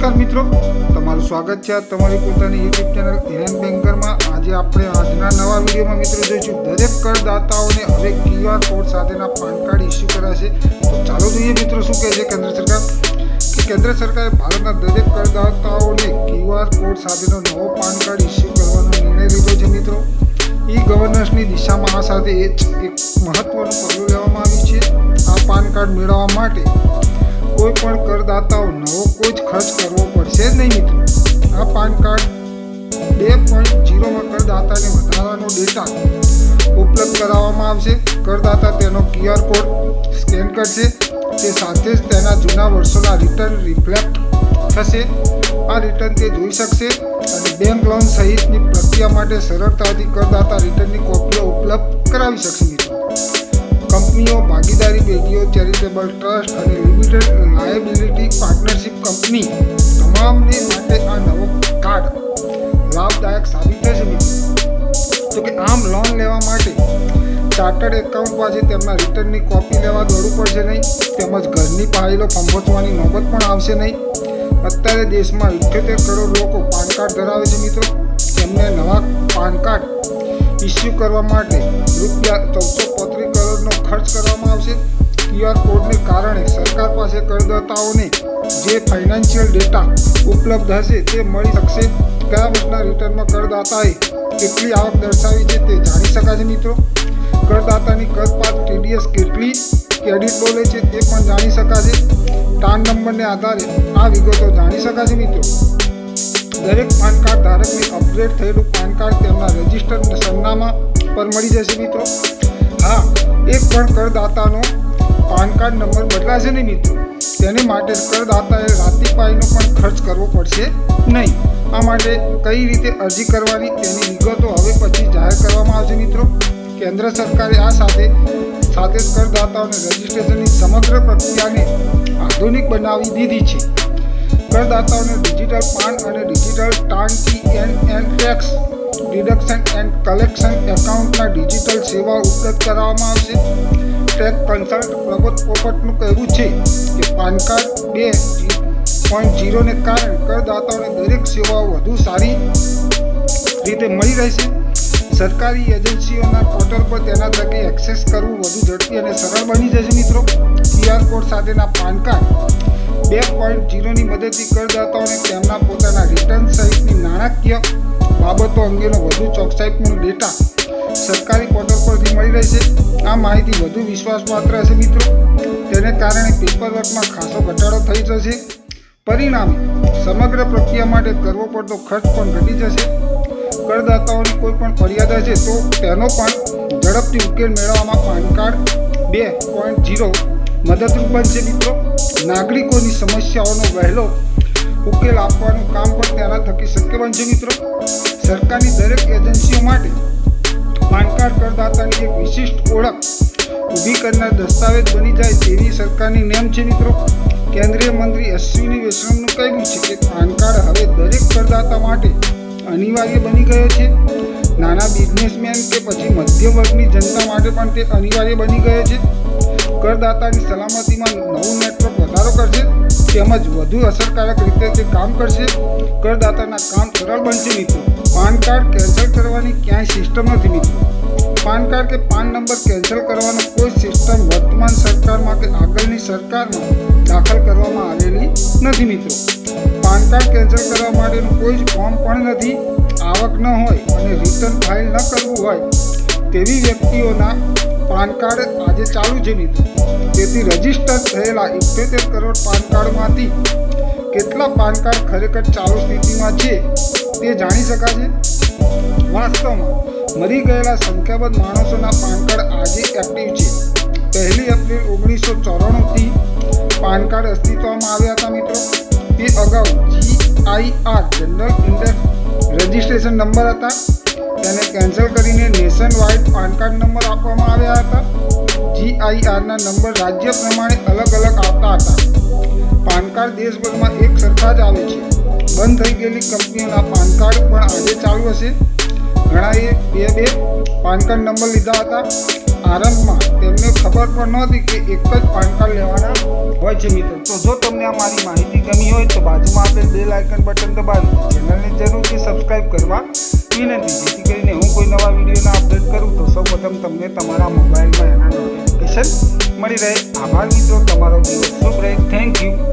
તમારું સ્વાગત છે તમારી પોતાની યુટ્યુબ ચેનલ હિરેન બેન્કરમાં આજે આપણે આજના નવા વિડીયોમાં મિત્રો જોઈશું દરેક કરદાતાઓને હવે ક્યુઆર કોડ સાથેના પાન કાર્ડ ઇસ્યુ કરાશે તો ચાલો જોઈએ મિત્રો શું કહે છે કેન્દ્ર સરકાર. કે કેન્દ્ર સરકારે ભારતના દરેક કરદાતાઓને ક્યુઆર કોડ સાથેનો નવો પાન કાર્ડ ઇસ્યુ કરવાનો નિર્ણય લીધો છે મિત્રો. ઈ ગવર્નન્સની દિશામાં આ સાથે એક મહત્વનું પગલું લેવામાં આવ્યું છે. આ પાન કાર્ડ મેળવવા માટે કોઈ પણ કરદાતાઓ નવો કોઈ જ ખર્ચ કરવો પડશે નહીં, મિત્રો. આ પાન કાર્ડ બે પોઈન્ટ જીરોમાં કરદાતાને વધારાનો ડેટા ઉપલબ્ધ કરાવવામાં આવશે. કરદાતા તેનો ક્યુઆર કોડ સ્કેન કરશે. તે સાથે જ તેના જૂના વર્ષોના રિટર્ન રિફ્લેક્ટ થશે. આ રિટર્ન તે જોઈ શકશે અને બેંક લોન સહિતની પ્રક્રિયા માટે સરળતાથી કરદાતા રિટર્નની કોપીઓ ઉપલબ્ધ કરાવી શકશે, મિત્રો. કંપનીઓ, ભાગીદારી પેઢીઓ ચેરિટેબલ ટ્રસ્ટ અને લિમિટેડ લાયબિલિટી પાર્ટનરશિપ કંપની તમામને માટે આ નવો કાર્ડ લાભદાયક સાબિત થશે તો કે આમ લોન લેવા માટે ચાર્ટર્ડ એકાઉન્ટ પાસે તેમના રિટર્નની કોપી લેવા દોડવું પડશે નહીં, તેમજ ઘરની પાયલો ફંભોચવાની નોબત પણ આવશે નહીં. અત્યારે દેશમાં ઇઠ્યોતેર કરોડ લોકો પાન કાર્ડ ધરાવે છે મિત્રો. તેમને નવા પાન કાર્ડ ઇસ્યુ કરવા માટે રૂપિયા ફાઇનાન્શિયલ ડેટા ઉપલબ્ધ હશે તે મળી શકશે. કયા વર્ષના રિટર્નમાં કરદાતાએ કેટલી આવક દર્શાવી છે તે જાણી શકાશે મિત્રો. કરદાતાની કરપાત ટીડીએસ કેટલી ક્રેડિટ બોલે છે તે પણ જાણી શકાશે ટાન નંબરને આધારે આ વિગતો જાણી શકાશે મિત્રો. દરેક પાન કાર્ડ ધારકને અપગ્રેડ થયેલું પાન કાર્ડ તેમના રજિસ્ટર્ડ સરનામા પર મળી જશે મિત્રો. હા, એક પણ કરદાતાનો પાન કાર્ડ નંબર બદલાશે નહીં મિત્રો. તેને માટે કરદાતાએ રાતીપાઈનો પણ ખર્ચ કરવો પડશે? નહીં. આ માટે કઈ રીતે અરજી કરવાની તેની વિગતો હવે પછી જાહેર કરવામાં આવશે મિત્રો. કેન્દ્ર સરકારે આ સાથે સાથે જ કરદાતાઓને રજિસ્ટ્રેશનની સમગ્ર પ્રક્રિયાને આધુનિક બનાવી દીધી છે. કરદાતાઓને ડિજિટલ પાન અને digital TAN T N N tax deduction and collection એકાઉન્ટના digital સેવા ઉપલબ્ધ કરાવવામાં આવશે. ટેક કન્સલ્ટ પ્રબોધ પોપટનું કહેવું છે કે પાન કાર્ડ બે પોઈન્ટ જીરોને કારણે કરદાતાઓને દરેક સેવાઓ વધુ સારી રીતે મળી રહેશે. સરકારી એજન્સીઓના પોર્ટલ પર તેના થકી એક્સેસ કરવું વધુ ઝડપી અને સરળ બની જશે મિત્રો. ક્યુઆર કોડ સાથેના પાન કાર્ડ બે પોઈન્ટ જીરોની મદદથી કરદાતાઓને તેમના પોતાના રિટર્ન સહિતની નાણાકીય બાબતો અંગેનો વધુ ચોકસાઈપૂર્ણ ડેટા સરકારી પોર્ટલ પરથી મળી રહેશે આ માહિતી વધુ વિશ્વાસપાત્ર હશે મિત્રો. તેને કારણે પેપર વર્કમાં ખાસો ઘટાડો થઈ જશે. પરિણામે સમગ્ર પ્રક્રિયા માટે કરવો પડતો ખર્ચ પણ ઘટી જશે. કરદાતાઓની કોઈ પણ ફરિયાદ હશે તો તેનો પણ ઝડપથી ઉકેલ મેળવવામાં પાન કાર્ડ બે પોઈન્ટ જીરો મદદરૂપ બનશે મિત્રો. નાગરિકોની સમસ્યાઓનો વહેલો ઉકેલ આપવાનું કામ પણ તેના થકી શક્ય બનશે મિત્રો. સરકારની દરેક એજન્સીઓ માટે પાન કાર્ડ કરદાતાની એક વિશિષ્ટ ઓળખ ઊભી કરનાર દસ્તાવેજ બની જાય તેવી સરકારની નેમ છે મિત્રો. કેન્દ્રીય મંત્રી અશ્વિની વૈષ્ણવનું કહેવું છે કે પાન કાર્ડ હવે દરેક કરદાતા માટે અનિવાર્ય બની ગયો છે. નાના બિઝનેસમેન કે પછી મધ્યમ વર્ગની જનતા માટે પણ તે અનિવાર્ય બની ગયો છે. કરદાતાની સલામતીમાં નવું નેટવર્ક વધારો કરશે તેમજ વધુ અસરકારક રીતે તે કામ કરશે. કરદાતાના કામ સરળ બનશે મિત્રો પાન કાર્ડ કેન્સલ કરવાની ક્યાંય સિસ્ટમ નથી મિત્રો. પાન કાર્ડ કે પાન નંબર કેન્સલ કરવાનો કોઈ સિસ્ટમ વર્તમાન સરકારમાં કે આગળની સરકારમાં દાખલ કરવામાં આવેલી નથી મિત્રો. પાન કાર્ડ કેન્સલ કરવા માટેનું કોઈ જ ફોર્મ પણ નથી. આવક ન હોય અને રિટર્ન ફાઇલ ન કરવું હોય તેવી વ્યક્તિઓના પાન કાર્ડ આજે ચાલુ છે મિત્રો. તેથી રજિસ્ટર થયેલા ઇઠ્યોતેર કરોડ પાન કાર્ડમાંથી કેટલા પાન કાર્ડ ખરેખર ચાલુ સ્થિતિમાં છે તે જાણી શકાશે? વાસ્તવમાં મરી ગયેલા સંખ્યાબંધ માણસોના પાન કાર્ડ આજે એક્ટિવ છે. પહેલી એપ્રિલ ઓગણીસો ચોરાણુંથી પાન કાર્ડ અસ્તિત્વમાં આવ્યા હતા મિત્રો. તે અગાઉ GIR general index registration number હતા. તેને કેન્સલ કરીને nationwide PAN card number આપવામાં આવ્યા હતા. જીઆઈઆરના નંબર રાજ્ય પ્રમાણે અલગ અલગ આવતા હતા. પાન કાર્ડ દેશભરમાં એક સરખા જ આવે છે. બંધ થઈ ગયેલી કંપનીઓના પાન કાર્ડ પણ આજે ચાલુ હશે. ઘણાએ બે બે પાન કાર્ડ નંબર લીધા હતા. આરંભમાં તેમને ખબર પણ નહોતી કે એક જ પાન કાર્ડ લેવાના હોય છે મિત્રો. તો જો તમને આ મારી માહિતી ગમી હોય તો બાજુમાં આપેલ બેલ આઇકન બટન દબાવી ચેનલને જરૂરથી સબસ્ક્રાઇબ કરવા વિનંતી જેથી કરીને હું કોઈ નવા વિડીયોના અપડેટ કરું તો સૌ પ્રથમ તમને તમારા મોબાઈલમાં એના નોટિફિકેશન મળી રહે. આભાર મિત્રો, તમારો દિવસ શુભ રહે. Thank you